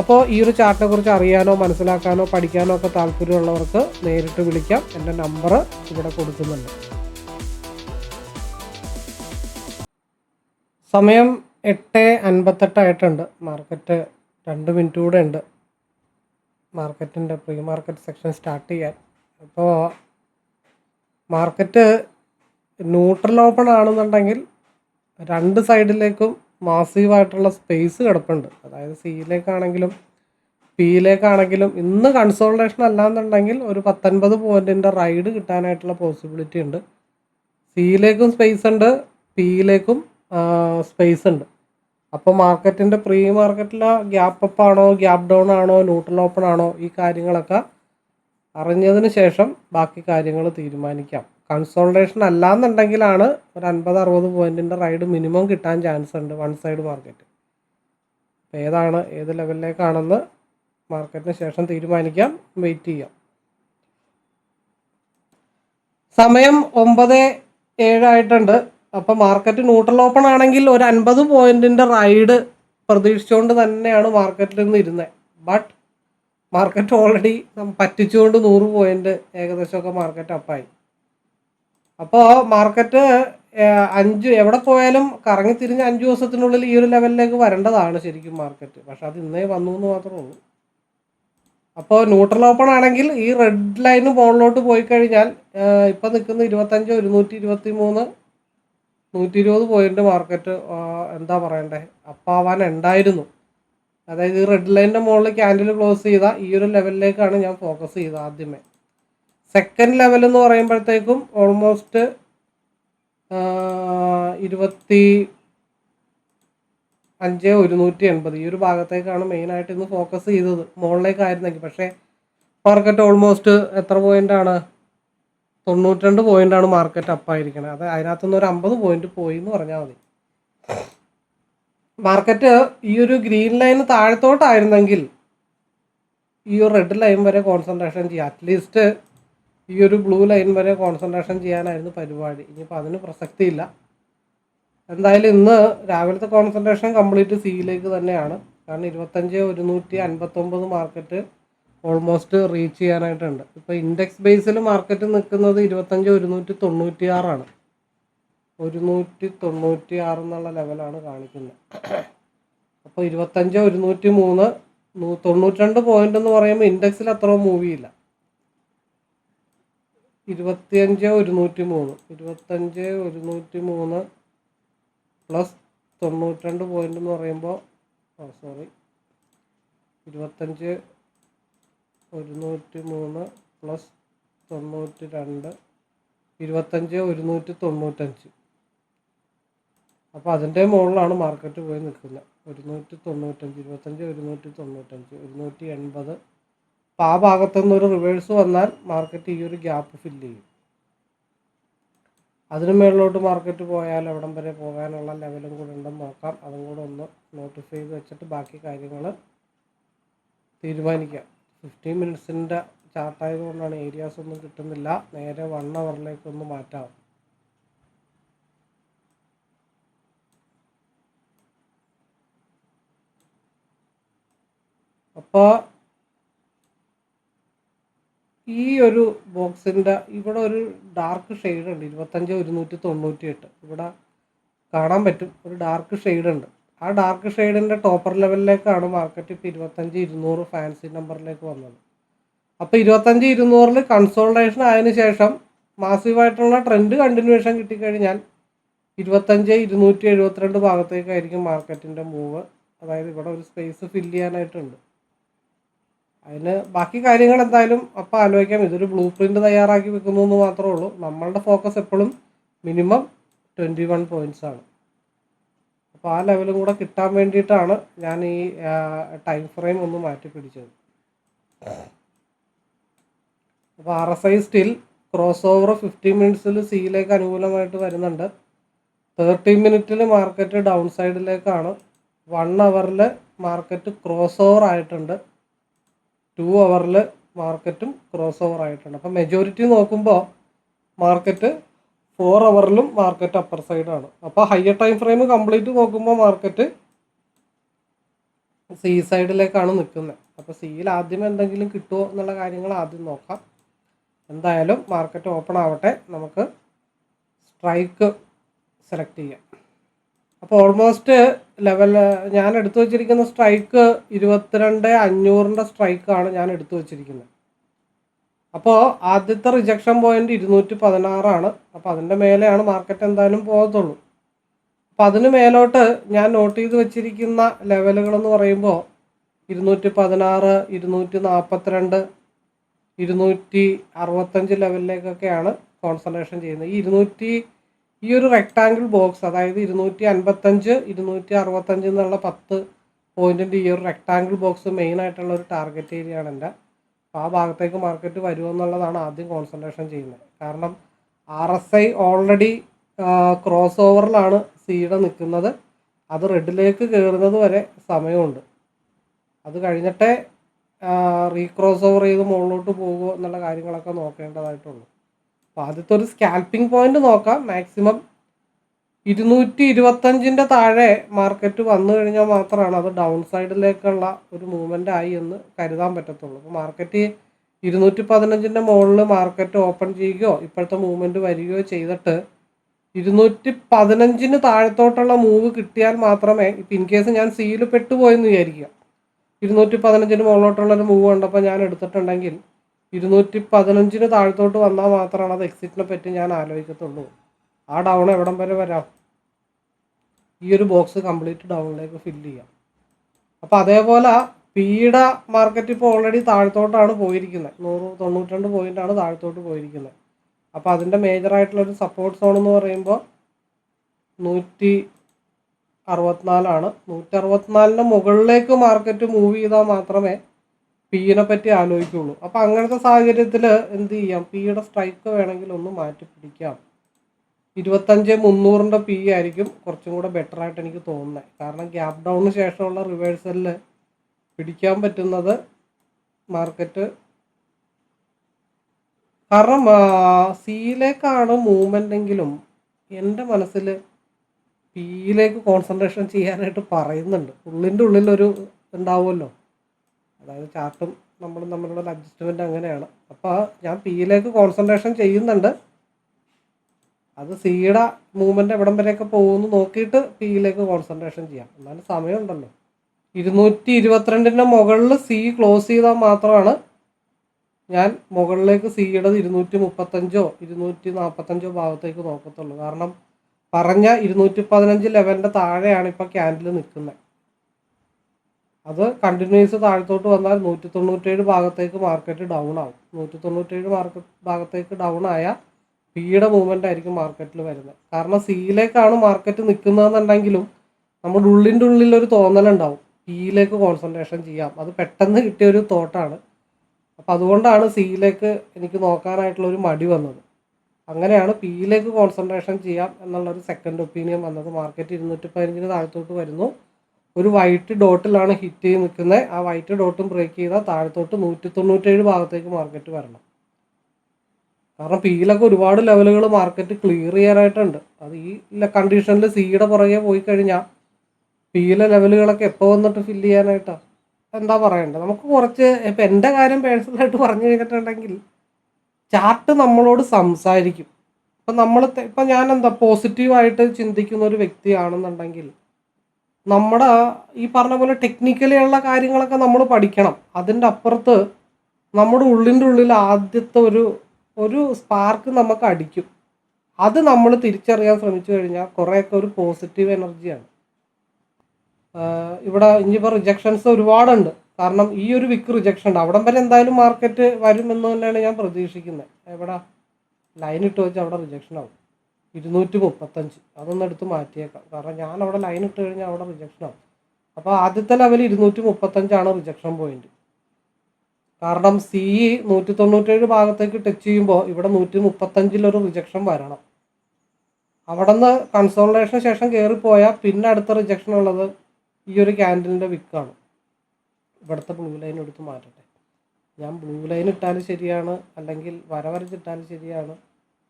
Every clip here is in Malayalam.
അപ്പോൾ ഈ ഒരു ചാർട്ടിനെ കുറിച്ച് അറിയാനോ മനസ്സിലാക്കാനോ പഠിക്കാനോ ഒക്കെ താല്പര്യമുള്ളവർക്ക് നേരിട്ട് വിളിക്കാം. എന്റെ നമ്പർ ഇവിടെ കൊടുക്കുന്നുണ്ട്. സമയം എട്ട് അൻപത്തെട്ടായിട്ടുണ്ട് മാർക്കറ്റ് രണ്ട് മിനിറ്റ് കൂടെ ഉണ്ട്. മാർക്കറ്റിന്റെ പ്രീ മാർക്കറ്റ് സെക്ഷൻ സ്റ്റാർട്ട് ചെയ്യാൻ. അപ്പോൾ മാർക്കറ്റ് ന്യൂട്രൽ ഓപ്പൺ ആണെന്നുണ്ടെങ്കിൽ രണ്ട് സൈഡിലേക്കും മാസീവായിട്ടുള്ള സ്പേസ് കിടപ്പുണ്ട്. അതായത് സിയിലേക്കാണെങ്കിലും പിയിലേക്കാണെങ്കിലും ഇന്ന് കൺസോൾട്ടേഷൻ അല്ലാന്നുണ്ടെങ്കിൽ ഒരു പത്തൊൻപത് പോയിന്റിന്റെ റൈഡ് കിട്ടാനായിട്ടുള്ള പോസിബിലിറ്റി ഉണ്ട്. സിയിലേക്കും സ്പേസ് ഉണ്ട് പിയിലേക്കും സ്പേസ് ഉണ്ട്. അപ്പോൾ മാർക്കറ്റിന്റെ പ്രീ മാർക്കറ്റിലെ ഗ്യാപ്പ് അപ്പ് ആണോ ഗ്യാപ്പ് ഡൗൺ ആണോ ന്യൂട്രൽ ഓപ്പൺ ആണോ ഈ കാര്യങ്ങളൊക്കെ അറിഞ്ഞതിന് ശേഷം ബാക്കി കാര്യങ്ങൾ തീരുമാനിക്കാം. കൺസോൾട്ടേഷൻ അല്ലാന്നുണ്ടെങ്കിലാണ് ഒരു അൻപത് അറുപത് പോയിന്റിന്റെ റൈഡ് മിനിമം കിട്ടാൻ ചാൻസ് ഉണ്ട് വൺ സൈഡ് മാർക്കറ്റ് അപ്പോൾ ഏതാണ് ഏത് ലെവലിലേക്കാണെന്ന് മാർക്കറ്റിന് ശേഷം തീരുമാനിക്കാം വെയിറ്റ് ചെയ്യാം. സമയം ഒമ്പത് ഏഴായിട്ടുണ്ട് അപ്പോൾ മാർക്കറ്റ് ന്യൂട്രൽ ഓപ്പൺ ആണെങ്കിൽ ഒരു അൻപത് പോയിന്റിന്റെ റൈഡ് പ്രതീക്ഷിച്ചുകൊണ്ട് തന്നെയാണ് മാർക്കറ്റിൽ നിന്ന് ഇരുന്നത് ബട്ട് മാർക്കറ്റ് ഓൾറെഡി പറ്റിച്ചുകൊണ്ട് നൂറ് പോയിന്റ് ഏകദേശമൊക്കെ മാർക്കറ്റ് അപ്പായി അപ്പോൾ മാർക്കറ്റ് അഞ്ച് എവിടെ പോയാലും കറങ്ങി തിരിഞ്ഞ് അഞ്ച് ദിവസത്തിനുള്ളിൽ ഈ ഒരു ലെവലിലേക്ക് വരേണ്ടതാണ് ശരിക്കും മാർക്കറ്റ് പക്ഷെ അത് ഇന്നേ വന്നു എന്ന് മാത്രമേ ഉള്ളൂ. അപ്പോൾ ന്യൂട്രൽ ഓപ്പൺ ആണെങ്കിൽ ഈ റെഡ് ലൈന് മുകളിലോട്ട് പോയി കഴിഞ്ഞാൽ ഇപ്പം നിൽക്കുന്ന ഇരുപത്തഞ്ച് ഒരുന്നൂറ്റി ഇരുപത്തി മൂന്ന് നൂറ്റി ഇരുപത് പോയിന്റ് മാർക്കറ്റ് എന്താ പറയണ്ടേ അപ്പാവാൻ ഉണ്ടായിരുന്നു. അതായത് ഈ റെഡ് ലൈനിന്റെ മുകളിൽ ക്യാൻഡിൽ ക്ലോസ് ചെയ്ത ഈ ഒരു ലെവലിലേക്കാണ് ഞാൻ ഫോക്കസ് ചെയ്തത് ആദ്യമേ. സെക്കൻഡ് ലെവൽ എന്ന് പറയുമ്പോഴത്തേക്കും ഓൾമോസ്റ്റ് ഇരുപത്തി അഞ്ച് ഒരുന്നൂറ്റി എൺപത്. ഈ ഒരു ഭാഗത്തേക്കാണ് മെയിനായിട്ട് ഇന്ന് ഫോക്കസ് ചെയ്തത്. മുകളിലേക്കായിരുന്നെങ്കിൽ പക്ഷേ മാർക്കറ്റ് ഓൾമോസ്റ്റ് എത്ര പോയിന്റാണ് തൊണ്ണൂറ്റിരണ്ട് പോയിന്റാണ് മാർക്കറ്റ് അപ്പായിരിക്കണത് അത് അതിനകത്തുനിന്ന് ഒരു അമ്പത് പോയിന്റ് പോയി എന്ന് പറഞ്ഞാൽ മതി. മാർക്കറ്റ് ഈ ഒരു ഗ്രീൻ ലൈന് താഴത്തോട്ടായിരുന്നെങ്കിൽ ഈ ഒരു റെഡ് ലൈൻ വരെ കോൺസെൻട്രേഷൻ ചെയ്യുക അറ്റ്ലീസ്റ്റ് ഈ ഒരു ബ്ലൂ ലൈൻ വരെ കോൺസെൻട്രേഷൻ ചെയ്യാനായിരുന്നു പരിപാടി. ഇനിയിപ്പോൾ അതിന് പ്രസക്തിയില്ല. എന്തായാലും ഇന്ന് രാവിലത്തെ കോൺസെൻട്രേഷൻ കംപ്ലീറ്റ് സിയിലേക്ക് തന്നെയാണ്. കാരണം ഇരുപത്തഞ്ച് ഒരുന്നൂറ്റി അൻപത്തൊമ്പത് മാർക്കറ്റ് ഓൾമോസ്റ്റ് റീച്ച് ചെയ്യാനായിട്ടുണ്ട്. ഇപ്പോൾ ഇൻഡെക്സ് ബേസിൽ മാർക്കറ്റ് നിൽക്കുന്നത് ഇരുപത്തഞ്ച് ഒരുന്നൂറ്റി തൊണ്ണൂറ്റി ആറാണ് ഒരുന്നൂറ്റി തൊണ്ണൂറ്റി ആറ് എന്നുള്ള ലെവലാണ് കാണിക്കുന്നത്. അപ്പോൾ ഇരുപത്തഞ്ച് ഒരുന്നൂറ്റി മൂന്ന് തൊണ്ണൂറ്റി രണ്ട് പോയിന്റ് എന്ന് പറയുമ്പോൾ ഇൻഡെക്സിൽ അത്ര മൂവ് ചെയ്യില്ല. ഇരുപത്തിയഞ്ച് ഒരുന്നൂറ്റി മൂന്ന് ഇരുപത്തഞ്ച് ഒരുന്നൂറ്റി മൂന്ന് പ്ലസ് തൊണ്ണൂറ്റിരണ്ട് പോയിന്റ് എന്ന് പറയുമ്പോൾ ആ സോറി ഇരുപത്തഞ്ച് ഒരുന്നൂറ്റി മൂന്ന് പ്ലസ് തൊണ്ണൂറ്റി രണ്ട് ഇരുപത്തഞ്ച് ഒരുന്നൂറ്റി തൊണ്ണൂറ്റഞ്ച് അപ്പോൾ അതിന്റെ മുകളിലാണ് മാർക്കറ്റ് പോയി നിൽക്കുന്നത്. ഒരുന്നൂറ്റി തൊണ്ണൂറ്റഞ്ച് ഇരുപത്തഞ്ച് ഒരുന്നൂറ്റി തൊണ്ണൂറ്റഞ്ച് ഒരുന്നൂറ്റി എൺപത് അപ്പോൾ ആ ഭാഗത്തു നിന്ന് ഒരു റിവേഴ്സ് വന്നാൽ മാർക്കറ്റ് ഈ ഒരു ഗ്യാപ്പ് ഫില്ല് ചെയ്യും. അതിന് മേളിലോട്ട് മാർക്കറ്റ് പോയാൽ എവിടം വരെ പോകാനുള്ള ലെവലും കൂടെ ഉണ്ടെന്ന് നോക്കാം. അതും കൂടെ ഒന്ന് നോട്ടിഫൈ ചെയ്ത് വെച്ചിട്ട് ബാക്കി കാര്യങ്ങൾ തീരുമാനിക്കാം. ഫിഫ്റ്റീൻ മിനിറ്റ്സിന്റെ ചാർട്ടായതുകൊണ്ടാണ് ഏരിയാസ് ഒന്നും കിട്ടുന്നില്ല. നേരെ വൺ അവറിലേക്കൊന്ന് മാറ്റാം. അപ്പോൾ ഈ ഒരു ബോക്സിന്റെ ഇവിടെ ഒരു ഡാർക്ക് ഷെയ്ഡ് ഉണ്ട്. ഇരുപത്തഞ്ച് ഒരുന്നൂറ്റി തൊണ്ണൂറ്റി എട്ട് ഇവിടെ കാണാൻ പറ്റും. ഒരു ഡാർക്ക് ഷെയ്ഡ് ഉണ്ട്. ആ ഡാർക്ക് ഷെയ്ഡിന്റെ ടോപ്പർ ലെവലിലേക്കാണ് മാർക്കറ്റ് ഇപ്പോൾ ഇരുപത്തഞ്ച് ഇരുന്നൂറ് ഫാൻസി നമ്പറിലേക്ക് വന്നത്. അപ്പോൾ ഇരുപത്തഞ്ച് ഇരുന്നൂറിൽ കൺസോൾട്ടേഷൻ ആയതിനു ശേഷം മാസീവായിട്ടുള്ള ട്രെൻഡ് കണ്ടിന്യൂഷൻ കിട്ടിക്കഴിഞ്ഞാൽ ഇരുപത്തഞ്ച് ഇരുന്നൂറ്റി എഴുപത്തിരണ്ട് ഭാഗത്തേക്കായിരിക്കും മാർക്കറ്റിന്റെ മൂവ് അതായത് ഇവിടെ ഒരു സ്പേസ് ഫില്ല് ചെയ്യാനായിട്ടുണ്ട്. അതിന് ബാക്കി കാര്യങ്ങൾ എന്തായാലും അപ്പം ആലോചിക്കാം. ഇതൊരു ബ്ലൂ പ്രിന്റ് തയ്യാറാക്കി വെക്കുന്നു എന്ന് മാത്രമേ ഉള്ളൂ. നമ്മളുടെ ഫോക്കസ് എപ്പോഴും മിനിമം ട്വന്റി വൺ പോയിന്റ്സ് ആണ്. അപ്പോൾ ആ ലെവലും കൂടെ കിട്ടാൻ വേണ്ടിയിട്ടാണ് ഞാൻ ഈ ടൈം ഫ്രെയിം ഒന്ന് മാറ്റി പിടിച്ചത്. അപ്പോൾ R S I still cross over fifty മിനിറ്റ്സിൽ സിയിലേക്ക് അനുകൂലമായിട്ട് വരുന്നുണ്ട്. തേർട്ടി മിനിറ്റിൽ മാർക്കറ്റ് ഡൗൺ സൈഡിലേക്കാണ് വൺ അവറിൽ മാർക്കറ്റ് ക്രോസ് ഓവർ ആയിട്ടുണ്ട്. ടു അവറിൽ മാർക്കറ്റും ക്രോസ് ഓവർ ആയിട്ടുണ്ട്. അപ്പം മെജോറിറ്റി നോക്കുമ്പോൾ മാർക്കറ്റ് ഫോർ അവറിലും മാർക്കറ്റ് അപ്പർ സൈഡാണ് അപ്പോൾ ഹയർ ടൈം ഫ്രെയിം കംപ്ലീറ്റ് നോക്കുമ്പോൾ മാർക്കറ്റ് സി സൈഡിലേക്കാണ് നിൽക്കുന്നത് അപ്പോൾ സിയിൽ ആദ്യം എന്തെങ്കിലും കിട്ടുമോ എന്നുള്ള കാര്യങ്ങൾ ആദ്യം നോക്കാം. എന്തായാലും മാർക്കറ്റ് ഓപ്പൺ ആവട്ടെ. നമുക്ക് സ്ട്രൈക്ക് സെലക്ട് ചെയ്യാം. അപ്പോൾ ഓൾമോസ്റ്റ് ലെവൽ ഞാൻ എടുത്തു വച്ചിരിക്കുന്ന സ്ട്രൈക്ക് ഇരുപത്തിരണ്ട് അഞ്ഞൂറിന്റെ സ്ട്രൈക്കാണ് ഞാൻ എടുത്തു വച്ചിരിക്കുന്നത്. അപ്പോൾ ആദ്യത്തെ റിജക്ഷൻ പോയിന്റ് ഇരുന്നൂറ്റി പതിനാറാണ് അപ്പോൾ അതിന്റെ മേലെയാണ് മാർക്കറ്റ് എന്തായാലും പോകത്തുള്ളൂ. അപ്പോൾ അതിന് മേലോട്ട് ഞാൻ നോട്ട് ചെയ്ത് വെച്ചിരിക്കുന്ന ലെവലുകളെന്ന് പറയുമ്പോൾ ഇരുന്നൂറ്റി പതിനാറ് ഇരുന്നൂറ്റി നാൽപ്പത്തിരണ്ട് ഇരുന്നൂറ്റി അറുപത്തഞ്ച് ലെവലിലേക്കൊക്കെയാണ് കോൺസെൻട്രേഷൻ ചെയ്യുന്നത്. ഈ ഇരുന്നൂറ്റി ഈ ഒരു റെക്റ്റാങ്കിൾ ബോക്സ് അതായത് ഇരുന്നൂറ്റി അൻപത്തഞ്ച് ഇരുന്നൂറ്റി അറുപത്തഞ്ച് എന്നുള്ള പത്ത് പോയിന്റിന്റെ ഈ ഒരു റെക്റ്റാങ്കിൾ ബോക്സ് മെയിൻ ആയിട്ടുള്ള ഒരു ടാർഗറ്റ് ഏരിയ ആണ് എന്റെ. അപ്പോൾ ആ ഭാഗത്തേക്ക് മാർക്കറ്റ് വരുമോ എന്നുള്ളതാണ് ആദ്യം കോൺസെൻട്രേഷൻ ചെയ്യുന്നത്. കാരണം R S I already cross ഓവറിലാണ് സീഡ നിൽക്കുന്നത്. അത് റെഡിലേക്ക് കയറുന്നത് വരെ സമയമുണ്ട്. അത് കഴിഞ്ഞിട്ടേ റീക്രോസ് ഓവർ ചെയ്ത് മുകളിലോട്ട് പോകുമോ എന്നുള്ള കാര്യങ്ങളൊക്കെ നോക്കേണ്ടതായിട്ടുള്ളൂ. അപ്പോൾ ആദ്യത്തെ ഒരു സ്കാൽപ്പിംഗ് പോയിന്റ് നോക്കാം. മാക്സിമം ഇരുന്നൂറ്റി ഇരുപത്തഞ്ചിന്റെ താഴെ മാർക്കറ്റ് വന്നു കഴിഞ്ഞാൽ മാത്രമാണ് അത് ഡൗൺ സൈഡിലേക്കുള്ള ഒരു മൂവ്മെന്റ് ആയി എന്ന് കരുതാൻ പറ്റത്തുള്ളൂ. അപ്പോൾ മാർക്കറ്റ് ഇരുന്നൂറ്റി പതിനഞ്ചിന്റെ മുകളിൽ മാർക്കറ്റ് ഓപ്പൺ ചെയ്യുകയോ ഇപ്പോഴത്തെ മൂവ്മെന്റ് വരികയോ ചെയ്തിട്ട് ഇരുന്നൂറ്റി പതിനഞ്ചിന് താഴത്തോട്ടുള്ള മൂവ് കിട്ടിയാൽ മാത്രമേ ഇപ്പം ഇൻ കേസ് ഞാൻ സിയിൽ പെട്ടുപോയെന്ന് വിചാരിക്കുക. ഇരുന്നൂറ്റി പതിനഞ്ചിന് മുകളിലോട്ടുള്ള ഒരു മൂവ് കണ്ടപ്പോൾ ഞാൻ എടുത്തിട്ടുണ്ടെങ്കിൽ ഇരുന്നൂറ്റി പതിനഞ്ചിന് താഴത്തോട്ട് വന്നാൽ മാത്രമാണ് അത് എക്സിറ്റിനെ പറ്റി ഞാൻ ആലോചിക്കത്തുള്ളൂ. ആ ഡൗൺ എവിടം വരെ വരാം? ഈ ഒരു ബോക്സ് കംപ്ലീറ്റ് ഡൗണിലേക്ക് ഫില്ല് ചെയ്യാം. അപ്പോൾ അതേപോലെ പീഡ മാർക്കറ്റ് ഇപ്പോൾ ഓൾറെഡി താഴത്തോട്ടാണ് പോയിരിക്കുന്നത്. നൂറ് തൊണ്ണൂറ്റിരണ്ട് പോയിന്റാണ് താഴത്തോട്ട് പോയിരിക്കുന്നത്. അപ്പോൾ അതിന്റെ മേജറായിട്ടുള്ളൊരു സപ്പോർട്ട് സോൺ എന്ന് പറയുമ്പോൾ നൂറ്റി അറുപത്തിനാലാണ് നൂറ്റി അറുപത്തിനാലിന്റെ മുകളിലേക്ക് മാർക്കറ്റ് മൂവ് ചെയ്താൽ മാത്രമേ പിയിനെ പറ്റി ആലോചിക്കുള്ളൂ. അപ്പോൾ അങ്ങനത്തെ സാഹചര്യത്തിൽ എന്ത് ചെയ്യാം? പിയുടെ സ്ട്രൈക്ക് വേണമെങ്കിൽ ഒന്ന് മാറ്റി പിടിക്കാം. ഇരുപത്തഞ്ച് മുന്നൂറിന്റെ പി ആയിരിക്കും കുറച്ചും കൂടെ ബെറ്റർ ആയിട്ട് എനിക്ക് തോന്നുന്നത് കാരണം ഗ്യാപ് ഡൗണിന് ശേഷമുള്ള റിവേഴ്സലിൽ പിടിക്കാൻ പറ്റുന്നത് മാർക്കറ്റ് കാരണം സിയിലേക്കാണ് മൂവ്മെന്റ് എങ്കിലും എന്റെ മനസ്സിൽ പിയിലേക്ക് കോൺസെൻട്രേഷൻ ചെയ്യാനായിട്ട് പറയുന്നുണ്ട്. ഉള്ളിന്റെ ഉള്ളിലൊരു ഉണ്ടാവുമല്ലോ. അതായത് ചാർട്ടും നമ്മളും തമ്മിലുള്ള അഡ്ജസ്റ്റ്മെന്റ് അങ്ങനെയാണ്. അപ്പോൾ ഞാൻ പിയിലേക്ക് കോൺസെൻട്രേഷൻ ചെയ്യുന്നുണ്ട്. അത് സിയുടെ മൂവ്മെന്റ് എവിടം വരെയൊക്കെ പോകുമെന്ന് നോക്കിയിട്ട് പിയിലേക്ക് കോൺസെൻട്രേഷൻ ചെയ്യാം. എന്നാലും സമയമുണ്ടല്ലോ. ഇരുന്നൂറ്റി ഇരുപത്തിരണ്ടിന്റെ മുകളിൽ സി ക്ലോസ് ചെയ്താൽ മാത്രമാണ് ഞാൻ മുകളിലേക്ക് സിയുടെ ഇരുന്നൂറ്റി മുപ്പത്തഞ്ചോ ഇരുന്നൂറ്റി നാൽപ്പത്തഞ്ചോ ഭാഗത്തേക്ക് നോക്കത്തുള്ളൂ. കാരണം പറഞ്ഞ ഇരുന്നൂറ്റി പതിനഞ്ച് ലെവലിന്റെ താഴെയാണ് ഇപ്പോൾ ക്യാൻഡിൽ നിൽക്കുന്നത്. അത് കണ്ടിന്യൂസ് താഴത്തോട്ട് വന്നാൽ നൂറ്റി തൊണ്ണൂറ്റേഴ് ഭാഗത്തേക്ക് മാർക്കറ്റ് ഡൗൺ ആവും. നൂറ്റി തൊണ്ണൂറ്റേഴ് മാർക്കറ്റ് ഭാഗത്തേക്ക് ഡൗൺ ആയ പിയുടെ മൂവ്മെന്റ് ആയിരിക്കും മാർക്കറ്റിൽ വരുന്നത് കാരണം സിയിലേക്കാണ് മാർക്കറ്റ് നിൽക്കുന്നതെന്നുണ്ടെങ്കിലും നമ്മുടെ ഉള്ളിന്റെ ഉള്ളിൽ ഒരു തോന്നലുണ്ടാവും പിയിലേക്ക് കോൺസെൻട്രേഷൻ ചെയ്യാം. അത് പെട്ടെന്ന് കിട്ടിയ ഒരു തോട്ടാണ്. അപ്പം അതുകൊണ്ടാണ് സിയിലേക്ക് എനിക്ക് നോക്കാനായിട്ടുള്ള ഒരു മടി വന്നത്. അങ്ങനെയാണ് പിയിലേക്ക് കോൺസെൻട്രേഷൻ ചെയ്യാം എന്നുള്ളൊരു സെക്കൻഡ് ഒപ്പീനിയൻ വന്നത്. മാർക്കറ്റ് ഇരുന്നൂറ്റി പതിനഞ്ചിന് താഴത്തോട്ട് വരുന്നു. ഒരു വൈറ്റ് ഡോട്ടിലാണ് ഹിറ്റ് ചെയ്ത് നിൽക്കുന്നത്. ആ വൈറ്റ് ഡോട്ടും ബ്രേക്ക് ചെയ്താൽ താഴത്തോട്ട് നൂറ്റി തൊണ്ണൂറ്റേഴ് ഭാഗത്തേക്ക് മാർക്കറ്റ് വരണം. കാരണം പിയിലൊക്കെ ഒരുപാട് ലെവലുകൾ മാർക്കറ്റ് ക്ലിയർ ചെയ്യാനായിട്ടുണ്ട്. അത് ഈ കണ്ടീഷനിൽ സിയുടെ പുറകെ പോയി കഴിഞ്ഞാൽ പിയിലെ ലെവലുകളൊക്കെ എപ്പോൾ വന്നിട്ട് ഫില്ല് ചെയ്യാനായിട്ടാണ് എന്താ പറയണ്ടത് നമുക്ക് കുറച്ച് ഇപ്പം എന്റെ കാര്യം പേഴ്സണലായിട്ട് പറഞ്ഞു കഴിഞ്ഞിട്ടുണ്ടെങ്കിൽ ചാർട്ട് നമ്മളോട് സംസാരിക്കും. ഇപ്പം നമ്മൾ ഇപ്പം ഞാൻ എന്താ പോസിറ്റീവായിട്ട് ചിന്തിക്കുന്ന ഒരു വ്യക്തിയാണെന്നുണ്ടെങ്കിൽ നമ്മുടെ ഈ പറഞ്ഞ പോലെ ടെക്നിക്കലി ഉള്ള കാര്യങ്ങളൊക്കെ നമ്മൾ പഠിക്കണം. അതിന്റെ അപ്പുറത്ത് നമ്മുടെ ഉള്ളിന്റെ ഉള്ളിൽ ആദ്യത്തെ ഒരു ഒരു സ്പാർക്ക് നമുക്ക് അടിക്കും. അത് നമ്മൾ തിരിച്ചറിയാൻ ശ്രമിച്ചു കഴിഞ്ഞാൽ കുറേയൊക്കെ ഒരു പോസിറ്റീവ് എനർജിയാണ് ഇവിടെ ഇനിയിപ്പോൾ റിജക്ഷൻസ് ഒരുപാടുണ്ട്. കാരണം ഈ ഒരു വിക്ക് റിജക്ഷൻ ഉണ്ട്. അവിടം വരെ എന്തായാലും മാർക്കറ്റ് വരുമെന്ന് തന്നെയാണ് ഞാൻ പ്രതീക്ഷിക്കുന്നത്. എവിടെ? ലൈൻ ഇട്ട് വെച്ച് അവിടെ റിജക്ഷൻ ആവും. ഇരുന്നൂറ്റി മുപ്പത്തഞ്ച് അതൊന്നും എടുത്ത് മാറ്റിയേക്കാം. കാരണം ഞാൻ അവിടെ ലൈൻ ഇട്ട് കഴിഞ്ഞാൽ അവിടെ റിജക്ഷൻ ആവും അപ്പോൾ ആദ്യത്തെ ലെവൽ ഇരുന്നൂറ്റി മുപ്പത്തഞ്ചാണ് റിജക്ഷൻ പോയിന്റ് കാരണം സി നൂറ്റി തൊണ്ണൂറ്റേഴ് ഭാഗത്തേക്ക് ടച്ച് ചെയ്യുമ്പോൾ ഇവിടെ നൂറ്റി മുപ്പത്തഞ്ചിലൊരു റിജക്ഷൻ വരണം. അവിടെ നിന്ന് കൺസോൾട്ടേഷന് ശേഷം കയറിപ്പോയാൽ പിന്നെ അടുത്ത റിജക്ഷൻ ഉള്ളത് ഈ ഒരു ക്യാൻഡിലിന്റെ വിക്കാണ് ഇവിടുത്തെ ബ്ലൂ ലൈൻ എടുത്ത് മാറ്റട്ടെ. ഞാൻ ബ്ലൂ ലൈൻ ഇട്ടാലും ശരിയാണ് അല്ലെങ്കിൽ വര വരച്ചിട്ടാലും ശരിയാണ്.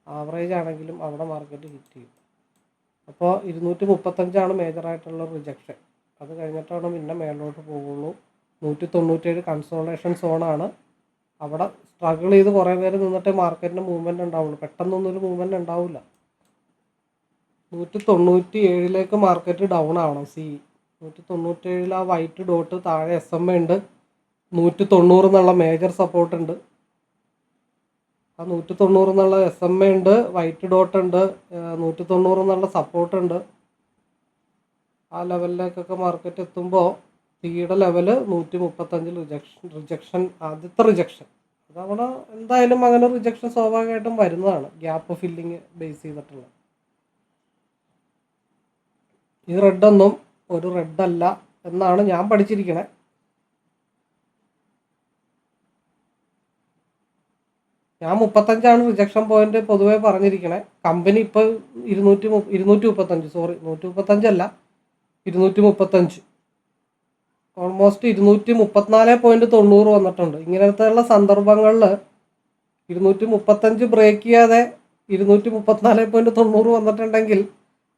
ആവറേജ് ആണെങ്കിലും അവിടെ മാർക്കറ്റ് ഹിറ്റ് ചെയ്യും. അപ്പോൾ ഇരുന്നൂറ്റി മുപ്പത്തഞ്ചാണ് മേജറായിട്ടുള്ള റിജക്ഷൻ അത് കഴിഞ്ഞിട്ടാണ് പിന്നെ മേലോട്ട് പോകുള്ളൂ. നൂറ്റി തൊണ്ണൂറ്റേഴ് കൺസോളേഷൻ സോണാണ് അവിടെ സ്ട്രഗിൾ ചെയ്ത് കുറേ നേരം നിന്നിട്ടേ മാർക്കറ്റിന് മൂവ്മെന്റ് ഉണ്ടാവുള്ളൂ. പെട്ടെന്നൊന്നും ഒരു മൂവ്മെന്റ് ഉണ്ടാവില്ല നൂറ്റി തൊണ്ണൂറ്റി ഏഴിലേക്ക് മാർക്കറ്റ് ഡൗൺ ആവണം. സി നൂറ്റി തൊണ്ണൂറ്റേഴിൽ ആ വൈറ്റ് ഡോട്ട് താഴെ എസ് എം എ ഉണ്ട്. നൂറ്റി തൊണ്ണൂറ് എന്നുള്ള മേജർ സപ്പോർട്ട് ഉണ്ട്. ആ നൂറ്റി തൊണ്ണൂറ് എന്നുള്ള എസ് എം എ ഉണ്ട് വൈറ്റ് ഡോട്ട് ഉണ്ട് നൂറ്റി തൊണ്ണൂറ് എന്നുള്ള സപ്പോർട്ട് ഉണ്ട്. ആ ലെവലിലേക്കൊക്കെ മാർക്കറ്റ് എത്തുമ്പോൾ തീയുടെ ലെവൽ നൂറ്റി മുപ്പത്തഞ്ചിൽ റിജക്ഷൻ റിജക്ഷൻ ആദ്യത്തെ റിജക്ഷൻ അതവിടെ എന്തായാലും അങ്ങനെ റിജക്ഷൻ സ്വാഭാവികമായിട്ടും വരുന്നതാണ്. ഗ്യാപ്പ് ഫില്ലിങ് ബേസ് ചെയ്തിട്ടുള്ള ഈ റെഡൊന്നും ഒരു റെഡ് അല്ല എന്നാണ് ഞാൻ പഠിച്ചിരിക്കണേ. ഞാൻ മുപ്പത്തഞ്ചാണ് റിജക്ഷൻ പോയിന്റ് പൊതുവെ പറഞ്ഞിരിക്കണേ. കമ്പനി ഇപ്പോൾ ഇരുന്നൂറ്റി ഇരുന്നൂറ്റി മുപ്പത്തഞ്ച് സോറി നൂറ്റി മുപ്പത്തഞ്ചല്ല ഇരുന്നൂറ്റി മുപ്പത്തഞ്ച് ഓൾമോസ്റ്റ് ഇരുന്നൂറ്റി മുപ്പത്തിനാല് പോയിന്റ് തൊണ്ണൂറ് വന്നിട്ടുണ്ട്. ഇങ്ങനത്തെയുള്ള സന്ദർഭങ്ങളിൽ ഇരുന്നൂറ്റി മുപ്പത്തഞ്ച് ബ്രേക്ക് ചെയ്യാതെ ഇരുന്നൂറ്റി മുപ്പത്തിനാല് പോയിന്റ് തൊണ്ണൂറ് വന്നിട്ടുണ്ടെങ്കിൽ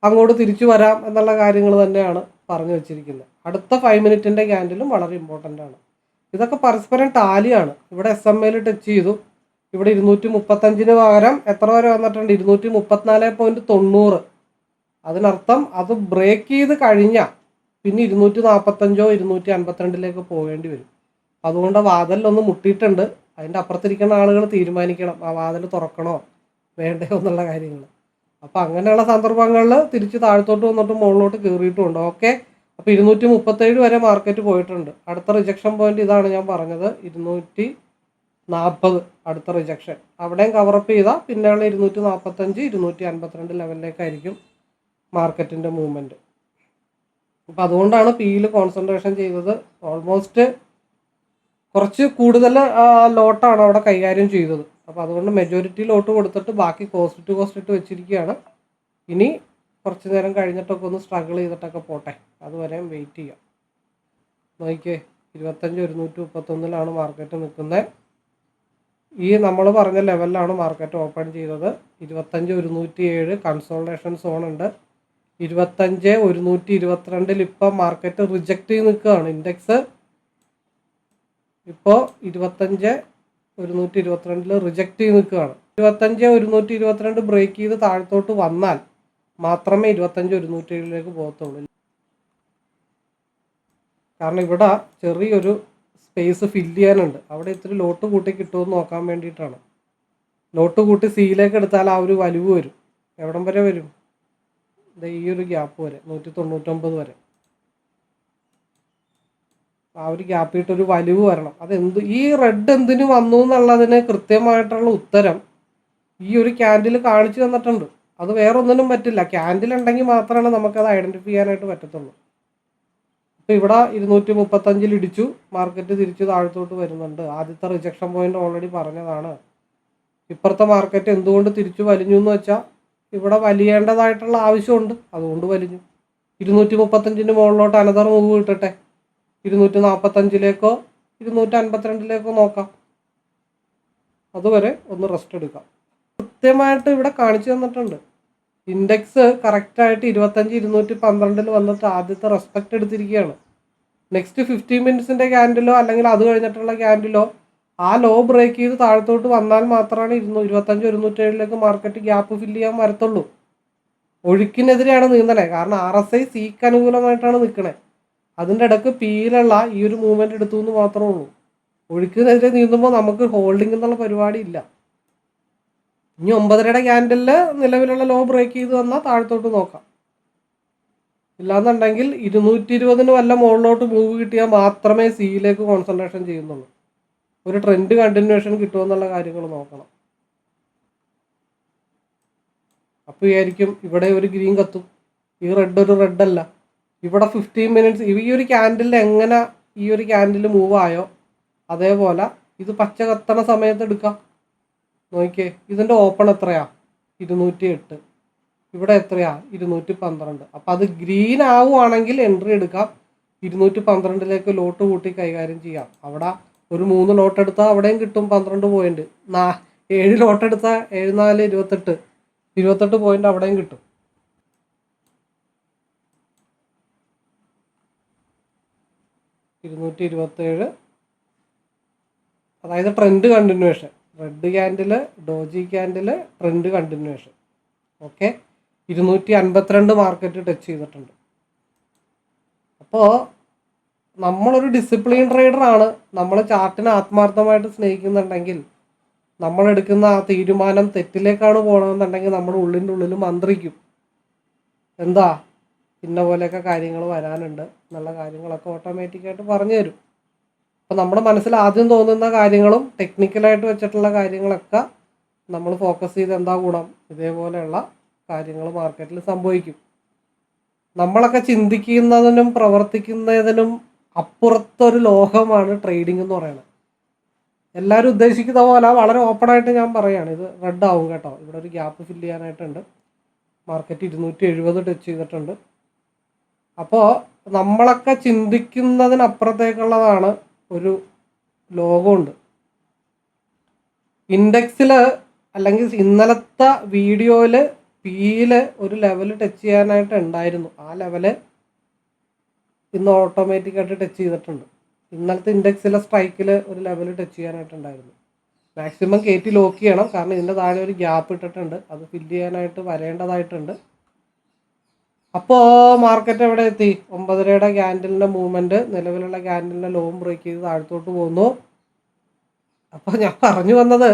അങ്ങോട്ട് തിരിച്ചു വരാം എന്നുള്ള കാര്യങ്ങൾ തന്നെയാണ് പറഞ്ഞു വെച്ചിരിക്കുന്നത്. അടുത്ത ഫൈവ് മിനിറ്റിന്റെ ക്യാൻഡിലും വളരെ ഇമ്പോർട്ടന്റ് ആണ്. ഇതൊക്കെ പരസ്പരം ടാലിയാണ് ഇവിടെ എസ് എം എയിൽ ടച്ച് ചെയ്തു. ഇവിടെ ഇരുന്നൂറ്റി മുപ്പത്തഞ്ചിന് പകരം എത്ര വരെ വന്നിട്ടുണ്ട്? ഇരുന്നൂറ്റി മുപ്പത്തിനാല് പോയിന്റ് തൊണ്ണൂറ്. അതിനർത്ഥം അത് ബ്രേക്ക് ചെയ്ത് കഴിഞ്ഞാൽ പിന്നെ ഇരുന്നൂറ്റി നാൽപ്പത്തഞ്ചോ ഇരുന്നൂറ്റി അൻപത്തിരണ്ടിലേക്ക് പോകേണ്ടി വരും. അതുകൊണ്ട് വാതിലൊന്ന് മുട്ടിയിട്ടുണ്ട്. അതിന്റെ അപ്പുറത്തിരിക്കുന്ന ആളുകൾ തീരുമാനിക്കണം. ആ വാതിൽ തുറക്കണോ? വേണ്ടയോ എന്നുള്ള കാര്യങ്ങൾ. അപ്പോൾ അങ്ങനെയുള്ള സന്ദർഭങ്ങളിൽ തിരിച്ച് താഴത്തോട്ട് വന്നിട്ട് മുകളിലോട്ട് കയറിയിട്ടുമുണ്ട്. ഓക്കെ. അപ്പോൾ ഇരുന്നൂറ്റി മുപ്പത്തേഴ് വരെ മാർക്കറ്റ് പോയിട്ടുണ്ട്. അടുത്ത റിജക്ഷൻ പോയിന്റ് ഇതാണ് ഞാൻ പറഞ്ഞത്. ഇരുന്നൂറ്റി നാൽപ്പത് അടുത്ത റിജക്ഷൻ അവിടെയും കവറപ്പ് ചെയ്താൽ പിന്നെയുള്ള ഇരുന്നൂറ്റി നാൽപ്പത്തഞ്ച് ഇരുന്നൂറ്റി അൻപത്തിരണ്ട് ലെവലിലേക്കായിരിക്കും മാർക്കറ്റിന്റെ മൂവ്മെന്റ് അപ്പോൾ അതുകൊണ്ടാണ് പിയിൽ കോൺസെൻട്രേഷൻ ചെയ്തത്. ഓൾമോസ്റ്റ് കുറച്ച് കൂടുതൽ ലോട്ടാണ് അവിടെ കൈകാര്യം ചെയ്തത്. അപ്പോൾ അതുകൊണ്ട് മെജോറിറ്റി ലോട്ട് കൊടുത്തിട്ട് ബാക്കി കോസ്റ്റ് ടു കോസ്റ്റ് ഇട്ട് വെച്ചിരിക്കുകയാണ്. ഇനി കുറച്ച് നേരം കഴിഞ്ഞിട്ടൊക്കെ ഒന്ന് സ്ട്രഗിൾ ചെയ്തിട്ടൊക്കെ പോട്ടെ. അതുവരെ വെയിറ്റ് ചെയ്യാം. നോക്കിയേ ഇരുപത്തഞ്ച് ഒരുന്നൂറ്റി മുപ്പത്തൊന്നിലാണ് മാർക്കറ്റ് നിൽക്കുന്നത്. ഈ നമ്മൾ പറഞ്ഞ ലെവലിലാണ് മാർക്കറ്റ് ഓപ്പൺ ചെയ്തത്. ഇരുപത്തഞ്ച് ഒരുന്നൂറ്റി ഏഴ് കൺസോൾട്ടേഷൻ സോൺ ഉണ്ട്. ഇരുപത്തഞ്ച് ഒരുന്നൂറ്റി ഇരുപത്തിരണ്ടിൽ ഇപ്പം മാർക്കറ്റ് റിജക്റ്റ് ചെയ്ത് നിൽക്കുകയാണ് ഇൻഡെക്സ് ഇപ്പോൾ ഇരുപത്തഞ്ച് ഒരുന്നൂറ്റി ഇരുപത്തിരണ്ടിൽ റിജക്റ്റ് ചെയ്ത് നിൽക്കുകയാണ്. ഇരുപത്തഞ്ച് ഒരുന്നൂറ്റി ഇരുപത്തിരണ്ട് ബ്രേക്ക് ചെയ്ത് താഴത്തോട്ട് വന്നാൽ മാത്രമേ ഇരുപത്തഞ്ച് ഒരുന്നൂറ്റി ഏഴിലേക്ക് പോകത്തുള്ളൂ. കാരണം ഇവിടെ ചെറിയൊരു സ്പേസ് ഫില്ല് ചെയ്യാനുണ്ട്. അവിടെ ഇത്തിരി ലോട്ട് കൂട്ടി കിട്ടുമെന്ന് നോക്കാൻ വേണ്ടിയിട്ടാണ്. ലോട്ട് കൂട്ടി സിയിലേക്ക് എടുത്താൽ ആ ഒരു വലിവ് വരും. എവിടം വരെ വരും? ഈ ഒരു ഗ്യാപ്പ് വരെ നൂറ്റി തൊണ്ണൂറ്റൊമ്പത് വരെ. ആ ഒരു ഗ്യാപ്പിട്ടൊരു വലിവ് വരണം. അത് എന്ത് ഈ റെഡ് എന്തിനു വന്നു എന്നുള്ളതിന് കൃത്യമായിട്ടുള്ള ഉത്തരം ഈ ഒരു ക്യാൻഡിൽ കാണിച്ചു തന്നിട്ടുണ്ട്. അത് വേറൊന്നിനും പറ്റില്ല. ക്യാൻഡിൽ ഉണ്ടെങ്കിൽ മാത്രമാണ് നമുക്കത് ഐഡന്റിഫൈ ചെയ്യാനായിട്ട് പറ്റത്തുള്ളൂ. ഇവിടെ ഇരുന്നൂറ്റി മുപ്പത്തഞ്ചിൽ ഇടിച്ചു. മാർക്കറ്റ് തിരിച്ചു താഴത്തോട്ട് വരുന്നുണ്ട്. ആദ്യത്തെ റിജക്ഷൻ പോയിന്റ് ഓൾറെഡി പറഞ്ഞതാണ്. ഇപ്പുറത്തെ മാർക്കറ്റ് എന്തുകൊണ്ട് തിരിച്ചു വലിഞ്ഞു എന്ന് വെച്ചാൽ ഇവിടെ വലിയേണ്ടതായിട്ടുള്ള ആവശ്യമുണ്ട്. അതുകൊണ്ട് വലിഞ്ഞു. ഇരുന്നൂറ്റി മുപ്പത്തഞ്ചിന് മുകളിലോട്ട് അനദർ മൂവ് കിട്ടട്ടെ. ഇരുന്നൂറ്റി നാൽപ്പത്തഞ്ചിലേക്കോ ഇരുന്നൂറ്റി അൻപത്തിരണ്ടിലേക്കോ നോക്കാം. അതുവരെ ഒന്ന് റെസ്റ്റ് എടുക്കാം. കൃത്യമായിട്ട് ഇവിടെ കാണിച്ചു തന്നിട്ടുണ്ട്. ഇൻഡെക്സ് കറക്റ്റായിട്ട് ഇരുപത്തഞ്ച് ഇരുന്നൂറ്റി പന്ത്രണ്ടിൽ വന്നിട്ട് ആദ്യത്തെ റെസ്പെക്റ്റ് എടുത്തിരിക്കുകയാണ്. നെക്സ്റ്റ് ഫിഫ്റ്റീൻ മിനിറ്റ്സിന്റെ ക്യാൻഡിലോ അല്ലെങ്കിൽ അത് കഴിഞ്ഞിട്ടുള്ള ക്യാൻഡിലോ ആ ലോ ബ്രേക്ക് ചെയ്ത് താഴത്തോട്ട് വന്നാൽ മാത്രമാണ് ഇരുന്നൂ ഇരുപത്തഞ്ച് ഒരുന്നൂറ്റേഴിലേക്ക് മാർക്കറ്റ് ഗ്യാപ്പ് ഫില്ല് ചെയ്യാൻ വരത്തുള്ളൂ. ഒഴുക്കിനെതിരെയാണ് നീന്തണേ കാരണം ആർ എസ് ഐ സിക്ക് അനുകൂലമായിട്ടാണ് നിൽക്കണേ അതിന്റെ ഇടയ്ക്ക് പിയിലുള്ള ഈ ഒരു മൂവ്മെന്റ് എടുത്തു എന്ന് മാത്രമേ ഉള്ളൂ. ഒഴുക്കിനെതിരെ നീന്തുമ്പോൾ നമുക്ക് ഹോൾഡിംഗ് എന്നുള്ള പരിപാടി ഇല്ല. ഇനി ഒമ്പതരയുടെ ക്യാൻഡലിൽ നിലവിലുള്ള ലോ ബ്രേക്ക് ചെയ്ത് വന്നാൽ താഴത്തോട്ട് നോക്കാം. ഇല്ലാന്നുണ്ടെങ്കിൽ ഇരുന്നൂറ്റി ഇരുപതിന് വല്ല മുകളിലോട്ട് മൂവ് കിട്ടിയാൽ മാത്രമേ സിയിലേക്ക് കോൺസെൻട്രേഷൻ ചെയ്യുന്നുള്ളൂ. ഒരു ട്രെൻഡ് കണ്ടിന്യൂഷൻ കിട്ടുമെന്നുള്ള കാര്യങ്ങൾ നോക്കണം. അപ്പോൾ വിചാരിക്കും ഇവിടെ ഒരു ഗ്രീൻ കത്തും. ഈ റെഡ് ഒരു റെഡ് അല്ല. ഇവിടെ ഫിഫ്റ്റീൻ മിനിറ്റ്സ് ഈ ഒരു ക്യാൻഡിൽ എങ്ങനെ ഈ ഒരു ക്യാൻഡിൽ മൂവ് ആയോ അതേപോലെ ഇത് പച്ച കത്തണ സമയത്ത് എടുക്കാം. നോക്കിയേ ഇതിന്റെ ഓപ്പൺ എത്രയാ? ഇരുന്നൂറ്റി എട്ട് ഇവിടെ എത്രയാ? ഇരുന്നൂറ്റി പന്ത്രണ്ട് അപ്പം അത് ഗ്രീൻ ആവുകയാണെങ്കിൽ എൻട്രി എടുക്കാം. ഇരുന്നൂറ്റി പന്ത്രണ്ടിലേക്ക് ലോട്ട് കൂട്ടി കൈകാര്യം ചെയ്യാം. അവിടെ ഒരു മൂന്ന് ലോട്ട് എടുത്താൽ അവിടെയും കിട്ടും പന്ത്രണ്ട് പോയിന്റ് നാ ഏഴ് ലോട്ട് എടുത്താൽ ഏഴ് നാല് ഇരുപത്തെട്ട്. ഇരുപത്തെട്ട് പോയിന്റ് അവിടെയും കിട്ടും. ഇരുന്നൂറ്റി ഇരുപത്തേഴ് അതായത് trend continuation red candle doji candle trend continuation okay ഇരുന്നൂറ്റി അൻപത്തിരണ്ട് മാർക്കറ്റ് ടച്ച് ചെയ്തിട്ടുണ്ട്. അപ്പോൾ നമ്മളൊരു ഡിസിപ്ലിൻ ട്രേഡറാണ് നമ്മൾ ചാർട്ടിനെ ആത്മാർത്ഥമായിട്ട് സ്നേഹിക്കുന്നുണ്ടെങ്കിൽ നമ്മൾ എടുക്കുന്ന ആ തീരുമാനം തെറ്റിലേക്കാണ് പോകണമെന്നുണ്ടെങ്കിൽ നമ്മുടെ ഉള്ളിന്റെ ഉള്ളിൽ മന്ത്രിക്കും. എന്താ? ഇന്ന പോലെയൊക്കെ കാര്യങ്ങൾ വരാനുണ്ട്. എന്നുള്ള കാര്യങ്ങളൊക്കെ ഓട്ടോമാറ്റിക്കായിട്ട് പറഞ്ഞു തരും അപ്പോൾ നമ്മുടെ മനസ്സിൽ ആദ്യം തോന്നുന്ന കാര്യങ്ങളും ടെക്നിക്കലായിട്ട് വെച്ചിട്ടുള്ള കാര്യങ്ങളൊക്കെ നമ്മൾ ഫോക്കസ് ചെയ്ത് എന്താ ഗുണം? ഇതേപോലെയുള്ള കാര്യങ്ങൾ മാർക്കറ്റിൽ സംഭവിക്കും. നമ്മളൊക്കെ ചിന്തിക്കുന്നതിനും പ്രവർത്തിക്കുന്നതിനും അപ്പുറത്തൊരു ലോകമാണ് ട്രേഡിംഗ് എന്ന് പറയുന്നത്. എല്ലാവരും ഉദ്ദേശിക്കുന്ന പോലെ വളരെ ഓപ്പൺ ആയിട്ട് ഞാൻ പറയുകയാണ് ഇത് റെഡ് ആവും കേട്ടോ. ഇവിടെ ഒരു ഗ്യാപ്പ് ഫില്ല് ചെയ്യാനായിട്ടുണ്ട്. മാർക്കറ്റ് ഇരുന്നൂറ്റി എഴുപത് ടച്ച് ചെയ്തിട്ടുണ്ട്. അപ്പോൾ നമ്മളൊക്കെ ചിന്തിക്കുന്നതിനപ്പുറത്തേക്കുള്ളതാണ് ഒരു ലോകമുണ്ട്. ഇൻഡെക്സിൽ അല്ലെങ്കിൽ ഇന്നലത്തെ വീഡിയോയിൽ പിയിൽ ഒരു ലെവൽ ടച്ച് ചെയ്യാനായിട്ട് ഉണ്ടായിരുന്നു. ആ ലെവൽ ഇന്ന് ഓട്ടോമാറ്റിക്കായിട്ട് ടച്ച് ചെയ്തിട്ടുണ്ട്. ഇന്നലത്തെ ഇൻഡെക്സിലെ സ്ട്രൈക്കിൽ ഒരു ലെവൽ ടച്ച് ചെയ്യാനായിട്ടുണ്ടായിരുന്നു മാക്സിമം കയറ്റി ലോക്ക് ചെയ്യണം. കാരണം ഇതിന്റെ താഴെ ഒരു ഗ്യാപ്പ് ഇട്ടിട്ടുണ്ട്. അത് ഫില്ല് ചെയ്യാനായിട്ട് വരേണ്ടതായിട്ടുണ്ട്. അപ്പോൾ മാർക്കറ്റ് എവിടെ എത്തി? ഒമ്പതരയുടെ ക്യാൻഡലിന്റെ മൂവ്മെന്റ് നിലവിലുള്ള ക്യാൻഡലിന്റെ ലോം ബ്രേക്ക് ചെയ്ത് താഴത്തോട്ട് പോകുന്നു അപ്പോൾ ഞാൻ പറഞ്ഞു വന്നത്